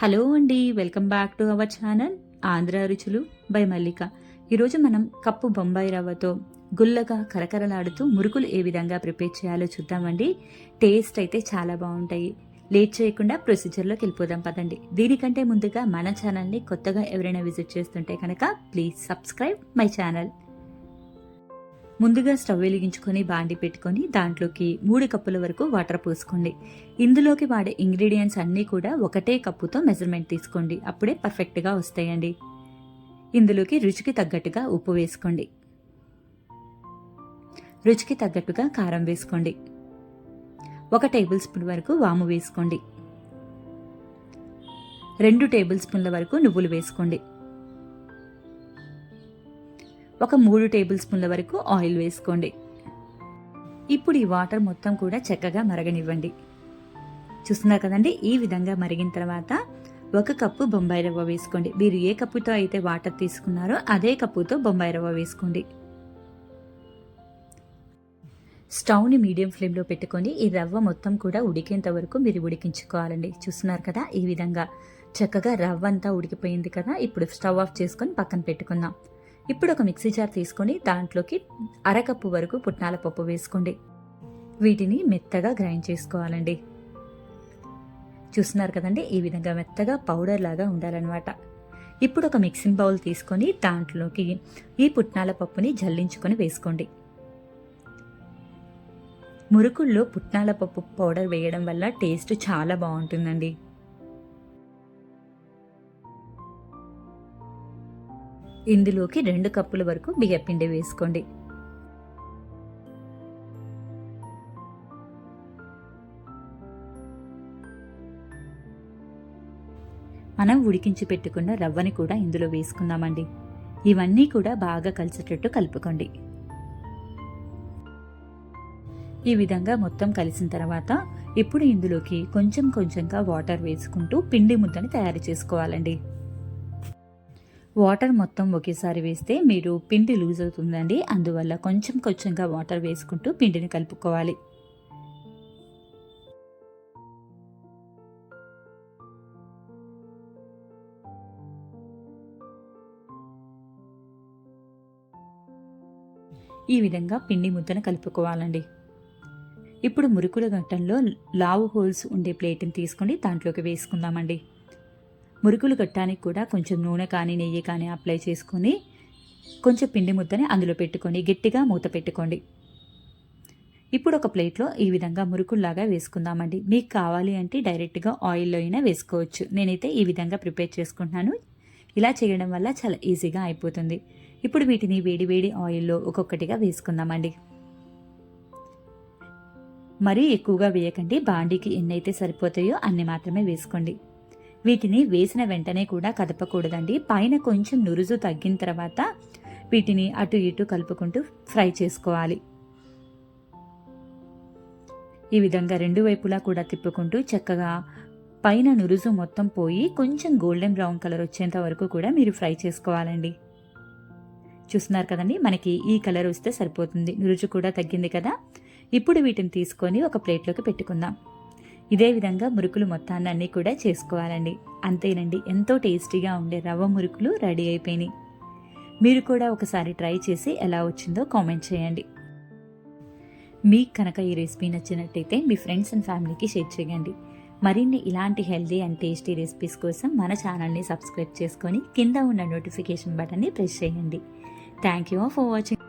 Hello అండి welcome back to our channel Andhra Ruchulu by Mallika. ఈరోజు మనం cup Bombay రవ్వతో గుల్లగా కరకరలాడుతూ మురుకులు ఏ విధంగా ప్రిపేర్ చేయాలో చూద్దామండి. టేస్ట్ అయితే చాలా బాగుంటాయి. లేట్ చేయకుండా ప్రొసీజర్లోకి వెళ్ళిపోదాం పదండి. దీనికంటే ముందుగా మన ఛానల్ని కొత్తగా ఎవరైనా విజిట్ చేస్తుంటే కనుక ప్లీజ్ సబ్స్క్రైబ్ మై ఛానల్. ముందుగా స్టవ్ వెలిగించుకొని బాండి పెట్టుకొని దాంట్లోకి మూడు కప్పుల వరకు వాటర్ పోసుకోండి. ఇందులోకి వాడే ఇంగ్రీడియంట్స్ అన్నీ కూడా ఒకటే కప్పుతో మెజర్మెంట్ తీసుకోండి. అప్పుడే పర్ఫెక్ట్గా వస్తాయండి. ఇందులోకి రుచికి తగ్గట్టుగా ఉప్పు వేసుకోండి. రుచికి తగ్గట్టుగా కారం వేసుకోండి. ఒక టేబుల్ స్పూన్ వరకు వాము వేసుకోండి. రెండు టేబుల్ స్పూన్ల వరకు నువ్వులు వేసుకోండి. ఒక మూడు టేబుల్ స్పూన్ల వరకు ఆయిల్ వేసుకోండి. ఇప్పుడు ఈ వాటర్ మొత్తం కూడా చక్కగా మరగనివ్వండి. చూస్తున్నారు కదండి ఈ విధంగా మరిగిన తర్వాత ఒక కప్పు బొంబాయి రవ్వ వేసుకోండి. మీరు ఏ కప్పుతో అయితే వాటర్ తీసుకున్నారో అదే కప్పుతో బొంబాయి రవ్వ వేసుకోండి. స్టవ్ని మీడియం ఫ్లేమ్లో పెట్టుకొని ఈ రవ్వ మొత్తం కూడా ఉడికేంత వరకు మీరు ఉడికించుకోవాలండి. చూస్తున్నారు కదా ఈ విధంగా చక్కగా రవ్వ అంతా ఉడికిపోయింది కదా ఇప్పుడు స్టవ్ ఆఫ్ చేసుకొని పక్కన పెట్టుకుందాం. ఇప్పుడు ఒక మిక్సీ జార్ తీసుకొని దాంట్లోకి అరకప్పు వరకు పుట్నాల పప్పు వేసుకోండి. వీటిని మెత్తగా గ్రైండ్ చేసుకోవాలండి. చూస్తున్నారు కదండి ఈ విధంగా మెత్తగా పౌడర్ లాగా ఉండాలన్నమాట. ఇప్పుడు ఒక మిక్సింగ్ బౌల్ తీసుకొని దాంట్లోకి ఈ పుట్నాల పప్పుని జల్లించుకొని వేసుకోండి. మురుకుల్లో పుట్నాల పప్పు పౌడర్ వేయడం వల్ల టేస్ట్ చాలా బాగుంటుందండి. ఇందులోకి రెండు కప్పుల వరకు బియ్యపిండి వేసుకోండి. మనం ఉడికించి పెట్టుకున్న రవ్వని కూడా ఇందులో వేసుకుందామండి. ఇవన్నీ కూడా బాగా కలిసేటట్టు కలుపుకోండి. ఈ విధంగా మొత్తం కలిసిన తర్వాత ఇప్పుడు ఇందులోకి కొంచెం కొంచెంగా వాటర్ వేసుకుంటూ పిండి ముద్దని తయారు చేసుకోవాలండి. వాటర్ మొత్తం ఒకేసారి వేస్తే మీరు పిండి లూజ్ అవుతుందండి. అందువల్ల కొంచెం కొంచెంగా వాటర్ వేసుకుంటూ పిండిని కలుపుకోవాలి. ఈ విధంగా పిండి ముద్దను కలుపుకోవాలండి. ఇప్పుడు మురుకుల గట్టంలో లావు హోల్స్ ఉండే ప్లేట్ని తీసుకొని దాంట్లోకి వేసుకుందామండి. మురుకులు కట్టడానికి కూడా కొంచెం నూనె కానీ నెయ్యి కానీ అప్లై చేసుకొని కొంచెం పిండి ముద్దని అందులో పెట్టుకొని గట్టిగా మూత పెట్టుకోండి. ఇప్పుడు ఒక ప్లేట్లో ఈ విధంగా మురుకుల్లాగా వేసుకుందామండి. మీకు కావాలి అంటే డైరెక్ట్గా ఆయిల్లో అయినా వేసుకోవచ్చు. నేనైతే ఈ విధంగా ప్రిపేర్ చేసుకుంటున్నాను. ఇలా చేయడం వల్ల చాలా ఈజీగా అయిపోతుంది. ఇప్పుడు వీటిని వేడి వేడి ఆయిల్లో ఒక్కొక్కటిగా వేసుకుందామండి. మరీ ఎక్కువగా వేయకండి. బాండీకి ఎన్నైతే సరిపోతాయో అన్ని మాత్రమే వేసుకోండి. వీటిని వేసిన వెంటనే కూడా కదపకూడదండి. పైన కొంచెం నురుజు తగ్గిన తర్వాత వీటిని అటు ఇటు కలుపుకుంటూ ఫ్రై చేసుకోవాలి. ఈ విధంగా రెండు వైపులా కూడా తిప్పుకుంటూ చక్కగా పైన నురుజు మొత్తం పోయి కొంచెం గోల్డెన్ బ్రౌన్ కలర్ వచ్చేంత వరకు కూడా మీరు ఫ్రై చేసుకోవాలండి. చూస్తున్నారు కదండి మనకి ఈ కలర్ వస్తే సరిపోతుంది. నురుజు కూడా తగ్గింది కదా. ఇప్పుడు వీటిని తీసుకొని ఒక ప్లేట్లోకి పెట్టుకుందాం. ఇదే విధంగా మురుకులు మొత్తాన్ని అన్నీ కూడా చేసుకోవాలండి. అంతేనండి ఎంతో టేస్టీగా ఉండే రవ్వ మురుకులు రెడీ అయిపోయినాయి. మీరు కూడా ఒకసారి ట్రై చేసి ఎలా వచ్చిందో కామెంట్ చేయండి. మీకు కనుక ఈ రెసిపీ నచ్చినట్టయితే మీ ఫ్రెండ్స్ అండ్ ఫ్యామిలీకి షేర్ చేయండి. మరిన్ని ఇలాంటి హెల్దీ అండ్ టేస్టీ రెసిపీస్ కోసం మన ఛానల్ని సబ్స్క్రైబ్ చేసుకొని కింద ఉన్న నోటిఫికేషన్ బటన్ని ప్రెస్ చేయండి. Thank you for watching.